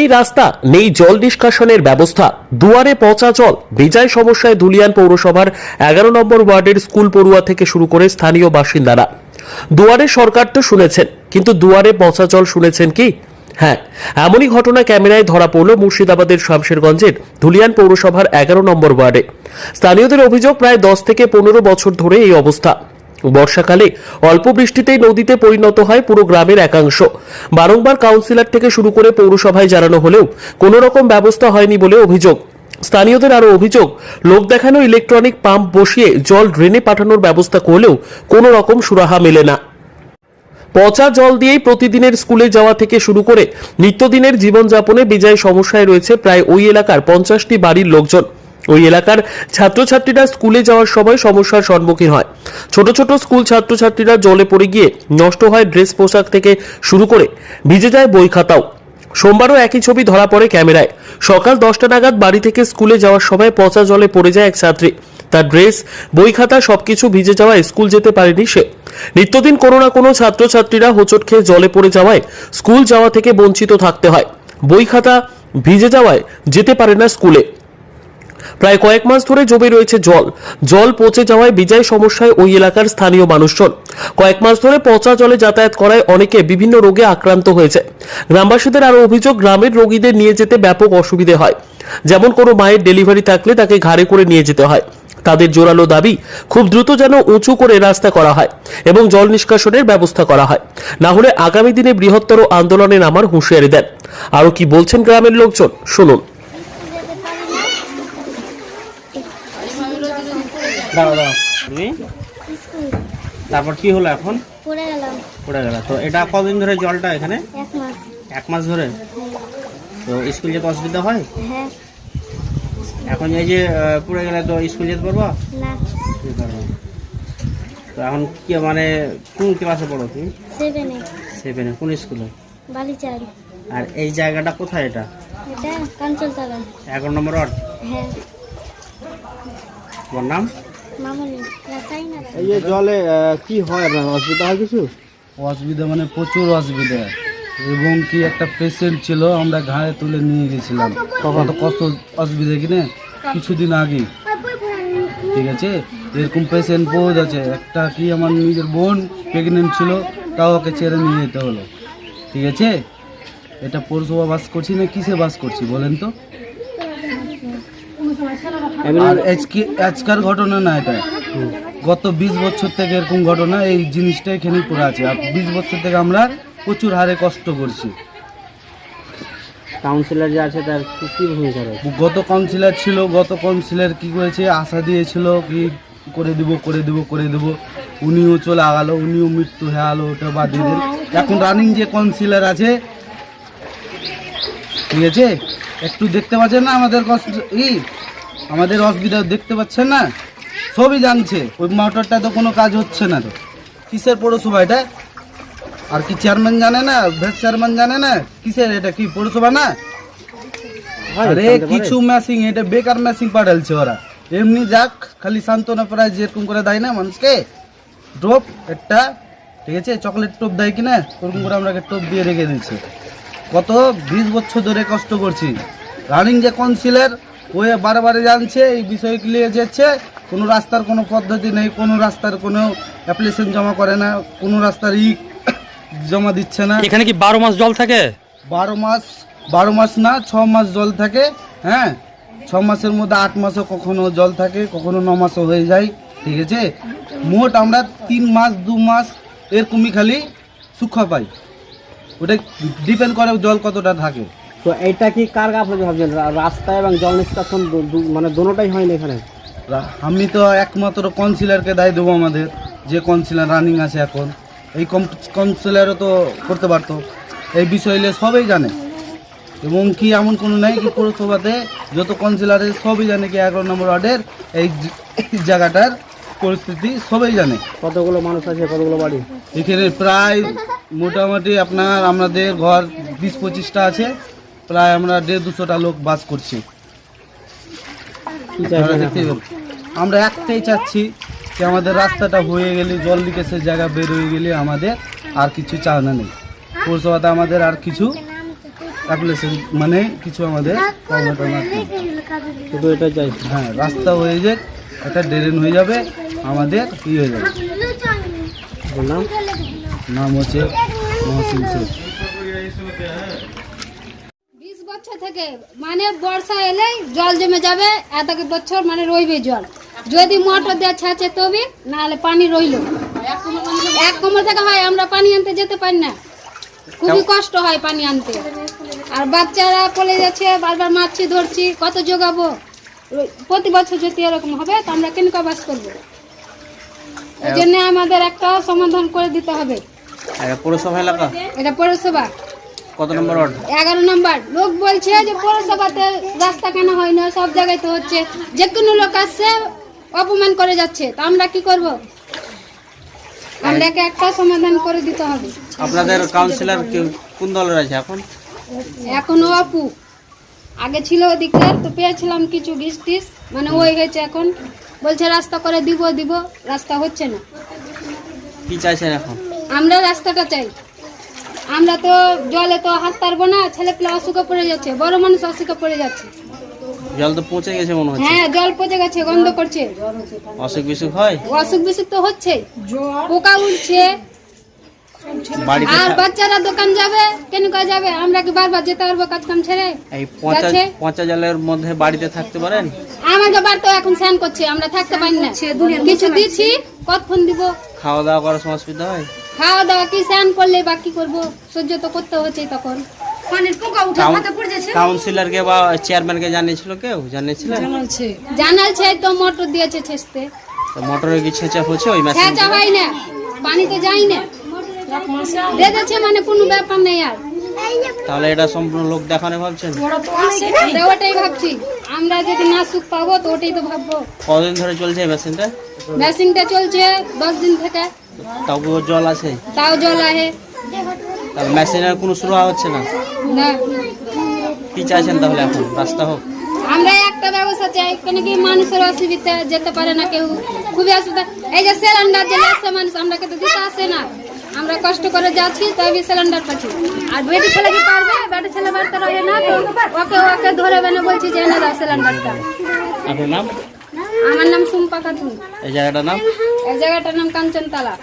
এই রাস্তা, নেই জল নিষ্কাশনের ব্যবস্থা। দুয়ারে পচা জল, বেজায় সমস্যায় ধুলিয়ান পৌরসভার এগারো নম্বর ওয়ার্ডের স্কুল পড়ুয়া থেকে শুরু করে স্থানীয় বাসিন্দারা। দুয়ারে সরকার তো শুনেছেন, কিন্তু দুয়ারে পচা জল শুনেছেন কি? হ্যাঁ এমনই ঘটনা ক্যামেরায় ধরা পড়ল মুর্শিদাবাদের শামশেরগঞ্জের ধুলিয়ান পৌরসভার এগারো নম্বর ওয়ার্ডে। স্থানীয়দের অভিযোগ, প্রায় দশ থেকে পনেরো বছর ধরে এই অবস্থা। বর্ষাকালে অল্প বৃষ্টিতেই নদীতে পরিণত হয় পুরো গ্রামের একাংশ। বারংবার কাউন্সিলর থেকে শুরু করে পৌরসভায় জানানো হলেও কোনো রকম ব্যবস্থা হয়নি বলে অভিযোগ। স্থানীয়দের আরও অভিযোগ, লোক দেখানো ইলেকট্রনিক পাম্প বসিয়ে জল ড্রেনে পাঠানোর ব্যবস্থা করলেও কোনো রকম সুরাহা মেলে না। পচা জল দিয়েই প্রতিদিনের স্কুলে যাওয়া থেকে শুরু করে নিত্যদিনের জীবনযাপনে বিজয় সমস্যায় রয়েছে প্রায় ওই এলাকার পঞ্চাশটি বাড়ির লোকজন। ওই এলাকার ছাত্রছাত্রীরা স্কুলে যাওয়ার সময় সমস্যার সম্মুখীন হয়। ছোট ছোট স্কুল ছাত্রছাত্রীরা জলে পড়ে গিয়ে নষ্ট হয় ড্রেস পোশাক থেকে শুরু করে ভিজে যায় বই খাতাও। সোমবারও একই ছবি ধরা পড়ে ক্যামেরায়। সকাল দশটা নাগাদ বাড়ি থেকে স্কুলে যাওয়ার সময় পচা জলে পড়ে যায় এক ছাত্রী। তার ড্রেস, বই খাতা সবকিছু ভিজে যাওয়ায় স্কুল যেতে পারেনি সে। নিত্যদিন কোনো না কোনো ছাত্রছাত্রীরা হোঁচট খেয়ে জলে পড়ে যাওয়ায় স্কুল যাওয়া থেকে বঞ্চিত থাকতে হয়। বই খাতা ভিজে যাওয়ায় যেতে পারে না স্কুলে। প্রায় কয়েক মাস ধরে জমে রয়েছে জল। জল পচে যাওয়ায় বিজয় সমস্যায় ওই এলাকার স্থানীয় মানুষজন। কয়েক মাস ধরে পচা জলে যাতায়াত করায় অনেকে বিভিন্ন রোগে আক্রান্ত হয়েছে। গ্রামবাসীদের আরও অভিযোগ, গ্রামের রোগীদের নিয়ে যেতে ব্যাপক অসুবিধে হয়। যেমন কোনো মায়ের ডেলিভারি থাকলে তাকে ঘাড়ে করে নিয়ে যেতে হয়। তাদের জোরালো দাবি, খুব দ্রুত যেন উঁচু করে রাস্তা করা হয় এবং জল নিষ্কাশনের ব্যবস্থা করা হয়। না হলে আগামী দিনে বৃহত্তর আন্দোলনে নামার হুঁশিয়ারি দেন। আরও কি বলছেন গ্রামের লোকজন, শুনুন। দাঁড়াও দাঁড়াও। তুমি তারপর কি হলো এখন? পড়ে গেলাম পড়ে গেল। তো এটা কদিন ধরে জলটা এখানে? এক মাস। এক মাস ধরে? তো স্কুল যেতে অসুবিধা হয়? হ্যাঁ। এখন এই যে পড়ে গেলে তো স্কুল যেতে পারব? না। যেতে পারব তো এখন কি মানে কোন ক্লাসে পড়ো তুমি? সেভেনে সেভেনে কোন স্কুলে? বালিচাল। আর এই জায়গাটা কোথায় এটা? এটা কাঞ্চলতলা এগারো নম্বর ওয়ার্ড? হ্যাঁ। তোমার নাম? এই যে জলে কি হয় আপনার? অসুবিধা হয় কিছু? অসুবিধা মানে প্রচুর অসুবিধা। এবং কি একটা পেশেন্ট ছিল আমরা ঘাড়ে তুলে নিয়ে গেছিলাম। তখন তো কত অসুবিধা কি না? কিছুদিন আগে। ঠিক আছে? এরকম পেশেন্ট বহুত আছে। একটা কি আমার নিজের বোন প্রেগনেন্ট ছিল তাও ওকে ছেড়ে নিয়ে যেতে হলো। ঠিক আছে? এটা পৌরসভা বাস করছি না কিসে বাস করছি বলেন তো? আর আজকে আজকার ঘটনা না এটা। গত বিশ বছর থেকে এরকম ঘটনা এই জিনিসটা এখানে পড়ে আছে। আর বিশ বছর থেকে আমরা প্রচুর হারে কষ্ট করছি। কাউন্সিলর যে আছে তার কি- ভূমিকা রয়েছে? গত কাউন্সিলর ছিল গত কাউন্সিলর কি করেছে? আশা দিয়েছিল কি করে দিব করে দিব করে দিব। উনিও চলে আগালো উনিও মৃত্যু হয়ে গেলো ওটা বাদ দিয়ে এখন রানিং যে কাউন্সিলর আছে ঠিক আছে? একটু দেখতে পাচ্ছেন না আমাদের কষ্ট ই আমাদের অসুবিধা দেখতে পাচ্ছেন না? সবই জানছে। ওই মোটরটা তো কোনো কাজ হচ্ছে না তো। কিসের পৌরসভা এটা? আর কি চেয়ারম্যান জানে না? ভেস চেয়ারম্যান জানে না? কিসের এটা কি পৌরসভা না? আরে কিছু ম্যাচিং এটা বেকার ম্যাচিং পাঠালছে ওরা। এমনি যাক খালি সান্ত্বনা প্রায় যেরকম করে দেয় না মানুষকে ড্রপ একটা ঠিক আছে? চকলেট টোপ দেয় কিনা ওরকম করে আমরা টোপ দিয়ে রেখে দিচ্ছি কত? বিশ বছর ধরে কষ্ট করছি। রানিং যে কাউন্সিলর ওই বারে বারে জানছে এই বিষয়গুলি নিয়ে যাচ্ছে। কোনো রাস্তার কোনো পদ্ধতি নেই কোনো রাস্তার কোনো অ্যাপ্লিকেশন জমা করে না কোনো রাস্তার ই জমা দিচ্ছে না। এখানে কি বারো মাস জল থাকে? বারো মাস বারো মাস না ছ মাস জল থাকে হ্যাঁ? ছ মাসের মধ্যে আট মাসও কখনো জল থাকে কখনো ন মাসও হয়ে যায় ঠিক আছে? মোট আমরা তিন মাস দু মাস এরকমই খালি সুখা পাই। ওটা ডিপেন্ড করে জল কতটা থাকে। তো এইটা কি কার গাফলতি ভাবছেন? রাস্তা এবং জল নিষ্কাশন মানে দোনোটাই হয় না এখানে? আমি তো একমাত্র কাউন্সিলরকে দায় দেবো আমাদের। যে কাউন্সিলর রানিং আছে এখন। এই কাউন্সিলরও তো করতে পারতো। এই বিষয় নিয়ে সবাই জানে। এবং কি এমন কোনো নাই কি পৌরসভাতে যত কাউন্সিলর সবই জানে কি এগারো নম্বর ওয়ার্ডের এই জায়গাটার পরিস্থিতি সবাই জানে। কতগুলো মানুষ আছে কতগুলো বাড়ি? এখানে প্রায় মোটামুটি আপনার আমাদের ঘর বিশ পঁচিশটা আছে। প্রায় আমরা দেড় দুশোটা লোক বাস করছি। আমরা একটাই চাচ্ছি যে আমাদের রাস্তাটা হয়ে গেলে জল নিকাশের জায়গা বের হয়ে গেলে আমাদের আর কিছু চাওনা নেই। পৌরসভাতে আমাদের আর কিছু অ্যাপ্লিকেশন মানে কিছু আমাদের। শুধু এটা চাই হ্যাঁ রাস্তা হয়ে যাক একটা ড্রেন হয়ে যাবে আমাদের ই হয়ে যাবে। বললাম। নাম হচ্ছে মহসিন শেখ বিশ বছর থেকে মানে বর্ষা এলেই জল জমে যাবে এত বছর মানে রইবে জল। যদি মোটর দেওয়া ছাছে তবে নাহলে পানি রইল। এক কোমর থেকে হয় আমরা পানি আনতে যেতে পারি না। খুবই কষ্ট হয় পানি আনতে। আর বাচ্চারা পড়ে যাচ্ছে বারবার মাছি ধরছি কত জোগাবো? প্রতি বছর যদি এরকম হবে তো আমরা কেন বাস করব? ওই জন্য আমাদের একটা সমাধান করে দিতে হবে। এটা পৌরসভা এলাকা? এটা পৌরসভা। কত নম্বর ওয়ার্ড? এগারো নম্বর। লোক বলছে যে পৌরসভাতে রাস্তা কেন হয় না সব জায়গায় তো হচ্ছে। যে কোনো লোক আসছে অপমান করে যাচ্ছে। তো আমরা কি করব? আমরাকে একটা সমাধান করে দিতে হবে। আপনাদের কাউন্সিলর কোন দলের আছে এখন? এখনও অপু আগে ছিল ওদিকে তো পেয়েছিলাম কিছু টিস মানে ওই হয়েছে এখন। বলছে রাস্তা করে দিব দিব। রাস্তা হচ্ছে না। কি চাইছেন এখন? আমরা রাস্তাটা চাই। আমরা তো জলে তো হাত পারব না ছেলে পেলে অসুখে পড়ে যাচ্ছে বড় মানুষ অসুখে পড়ে যাচ্ছে। জল তো পৌঁছে গেছে মনে হচ্ছে। হ্যাঁ জল পচে গেছে গন্ধ করছে। অসুখ বিসুখ হয়? অসুখ বিসুখ তো হচ্ছে পোকা উঠছে। বাড়িতে আর বাচ্চারা দোকান যাবে কেন কাজ যাবে? আমরা কি বারবার যেতে পারব কাজ কাম ছেড়ে? এই পচা যাচ্ছে। পচা জলের মধ্যে বাড়িতে থাকতে পারেন? আমাদের বার তো এখন স্নান করছে আমরা থাকতে পারি না। কিছু দিচ্ছি কতক্ষণ দিব? খাওয়া দাওয়া করার সময় অসুবিধা হয়? খাওয়া দাওয়া কি স্নান করলে বা কি করব? সহ্য তো করতে হচ্ছে তখন। কাউন্সিলরকে বা চেয়ারম্যানকে জানিয়েছিল কেউ? জানিয়েছিলেন? জানালছে। তো মোটর দিয়েছে ছেঁচতে। তো মোটরে কি ছেঁচা হচ্ছে? ওই মেশিন ছেঁচা হয় না। পানি তো যাই না মানে কোনো ব্যাপার নেই আর। তাহলে এটা সম্পূর্ণ লোক দেখানো ভাবছেন? ওটাই ভাবছি। আমরা যদি না সুখ পাবো তো ওটাই তো ভাববো। কতদিন ধরে চলছে মেশিনটা মেশিনটা চলছে দশ দিন থেকে। তবুও জল আছে? তাও জল আহে তাহলে মেশিনের কোনো শুরু হচ্ছে না? না। কি চাইছেন তাহলে এখন? রাস্তা হোক। আমরা একটা ব্যবস্থা চাই কেন কি মানুষের অসুবিধা যেতে পারে না কেউ। খুবই অসুবিধা। এই যে সিলিন্ডার যে আসছে মানুষ আমরা তো দিতে আসে না। আমরা কষ্ট করে যাচ্ছি তবে সিলিন্ডার পাচ্ছি। আর বেটি ছেলে কি পারবে? বেটি ছেলে বাড়তে রয়ে না ওকে ওকে ধরে বেনে বলছি যে না সিলিন্ডারটা আপনার নাম? আমার নাম সুম্পা খাতুন এই জায়গাটার নাম? এই জায়গাটার নাম কাঞ্চনতলা।